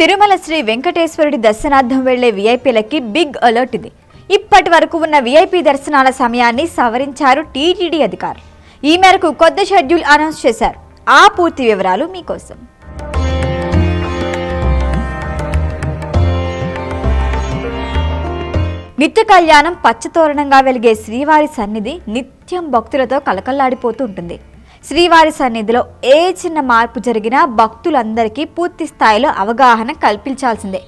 తిరుమల శ్రీ వెంకటేశ్వరుడి దర్శనార్థం వెళ్ళే వీఐపీలకి big alert ఇది. ఇప్పటి వరకు ఉన్న వీఐపీ దర్శనాల సమయాన్ని సవరించారు టీటీడీ అధికారులు. ఈ మేరకు కొత్త షెడ్యూల్ అనౌన్స్ చేశారు. ఆ పూర్తి వివరాలు మీకోసం. నిత్య కళ్యాణం పచ్చతోరణంగా వెలిగే శ్రీవారి సన్నిధి నిత్యం భక్తులతో కలకల్లాడిపోతూ ఉంటుంది. శ్రీవారి సన్నిధిలో ఏ చిన్న మార్పు జరిగినా భక్తులందరికీ పూర్తి స్థాయిలో అవగాహన కల్పించాల్సిందే.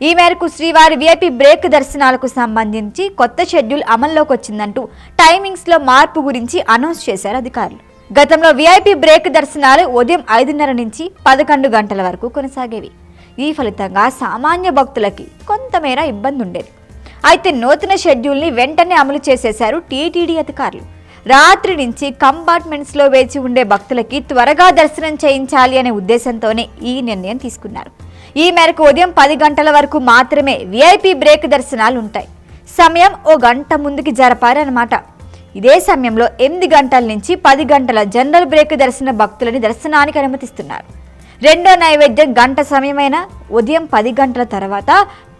ఈ మేరకు శ్రీవారి విఐపి బ్రేక్ దర్శనాలకు సంబంధించి కొత్త షెడ్యూల్ అమల్లోకి వచ్చిందంటూ టైమింగ్స్లో మార్పు గురించి అనౌన్స్ చేశారు అధికారులు. గతంలో విఐపి బ్రేక్ దర్శనాలు ఉదయం ఐదున్నర నుంచి పదకొండు గంటల వరకు కొనసాగేవి. ఈ ఫలితంగా సామాన్య భక్తులకి కొంతమేర ఇబ్బంది ఉండేది అయితే నూతన షెడ్యూల్ని వెంటనే అమలు చేసేశారు టీటీడీ అధికారులు. రాత్రి నుంచి కంపార్ట్మెంట్స్లో వేచి ఉండే భక్తులకి త్వరగా దర్శనం చేయించాలి అనే ఉద్దేశంతోనే ఈ నిర్ణయం తీసుకున్నారు. ఈ మేరకు ఉదయం పది గంటల వరకు మాత్రమే విఐపి బ్రేక్ దర్శనాలు ఉంటాయి. సమయం ఓ గంట ముందుకి జరపారన్నమాట. ఇదే సమయంలో ఎనిమిది గంటల నుంచి పది గంటల జనరల్ బ్రేక్ దర్శన భక్తులని దర్శనానికి అనుమతిస్తున్నారు. రెండో నైవేద్యం గంట సమయమైన ఉదయం పది గంటల తర్వాత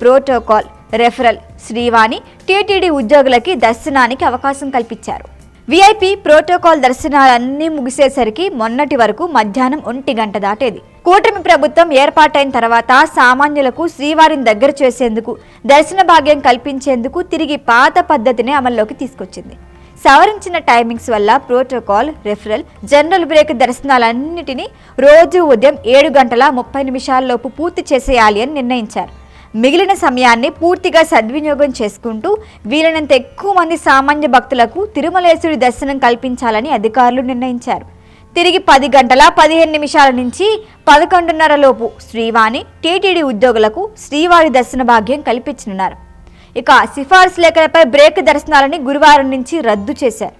ప్రోటోకాల్ రెఫరల్ శ్రీవాణి టీటీడీ ఉద్యోగులకి దర్శనానికి అవకాశం కల్పించారు. వీఐపీ ప్రోటోకాల్ దర్శనాలన్నీ ముగిసేసరికి మొన్నటి వరకు మధ్యాహ్నం ఒంటి గంట దాటేది. కూటమి ప్రభుత్వం ఏర్పాటైన తర్వాత సామాన్యులకు శ్రీవారిని దగ్గర చేసేందుకు దర్శన భాగ్యం కల్పించేందుకు తిరిగి పాత పద్ధతిని అమల్లోకి తీసుకొచ్చింది. సవరించిన టైమింగ్స్ వల్ల ప్రోటోకాల్ రెఫరల్ జనరల్ బ్రేక్ దర్శనాలన్నిటినీ రోజు ఉదయం ఏడు గంటల ముప్పై నిమిషాల్లోపు పూర్తి చేసేయాలి అని నిర్ణయించారు. మిగిలిన సమయాన్ని పూర్తిగా సద్వినియోగం చేసుకుంటూ వీలైనంత ఎక్కువ మంది సామాన్య భక్తులకు తిరుమలేశ్వరి దర్శనం కల్పించాలని అధికారులు నిర్ణయించారు. తిరిగి పది గంటల పదిహేను నిమిషాల నుంచి పదకొండున్నర లోపు శ్రీవాణి టీటీడీ ఉద్యోగులకు శ్రీవారి దర్శన భాగ్యం కల్పించనున్నారు. ఇక సిఫార్సు లెక్కలపై బ్రేక్ దర్శనాలని గురువారం నుంచి రద్దు చేశారు.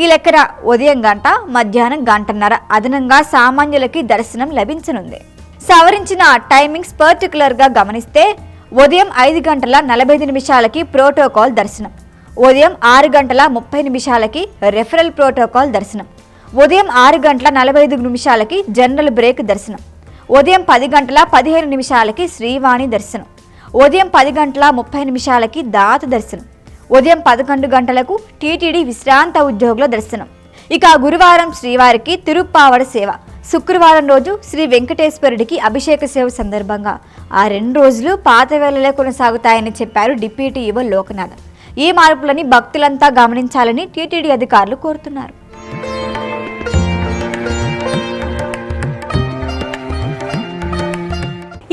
ఈ లెక్కన ఉదయం గంట మధ్యాహ్నం గంటన్నర అదనంగా సామాన్యులకి దర్శనం లభించనుంది. సవరించిన టైమింగ్స్ పర్టికులర్గా గమనిస్తే ఉదయం ఐదు గంటల నలభై ఐదు నిమిషాలకి ప్రోటోకాల్ దర్శనం. ఉదయం ఆరు గంటల ముప్పై నిమిషాలకి రెఫరల్ ప్రోటోకాల్ దర్శనం. ఉదయం ఆరు గంటల నలభై ఐదు నిమిషాలకి జనరల్ బ్రేక్ దర్శనం. ఉదయం పది గంటల పదిహేను నిమిషాలకి శ్రీవాణి దర్శనం. ఉదయం పది గంటల ముప్పై నిమిషాలకి దాత దర్శనం. ఉదయం పదకొండు గంటలకు టీటీడీ విశ్రాంత ఉద్యోగుల దర్శనం. ఇక గురువారం శ్రీవారికి తిరుప్పావడ సేవ. శుక్రవారం రోజు శ్రీ వెంకటేశ్వరుడికి అభిషేక సేవ సందర్భంగా. ఆ రెండు రోజులు పాత వేళలే కొనసాగుతాయని చెప్పారు డిప్యూటీ ఈవో లోకనాథ్ ఈ మార్పులని భక్తులంతా గమనించాలని టీటీడీ అధికారులు కోరుతున్నారు.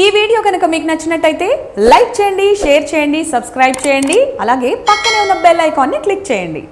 ఈ వీడియో కనుక మీకు నచ్చినట్టయితే లైక్ చేయండి షేర్ చేయండి సబ్స్క్రైబ్ చేయండి అలాగే పక్కనే ఉన్న బెల్ ఐకాన్ని క్లిక్ చేయండి.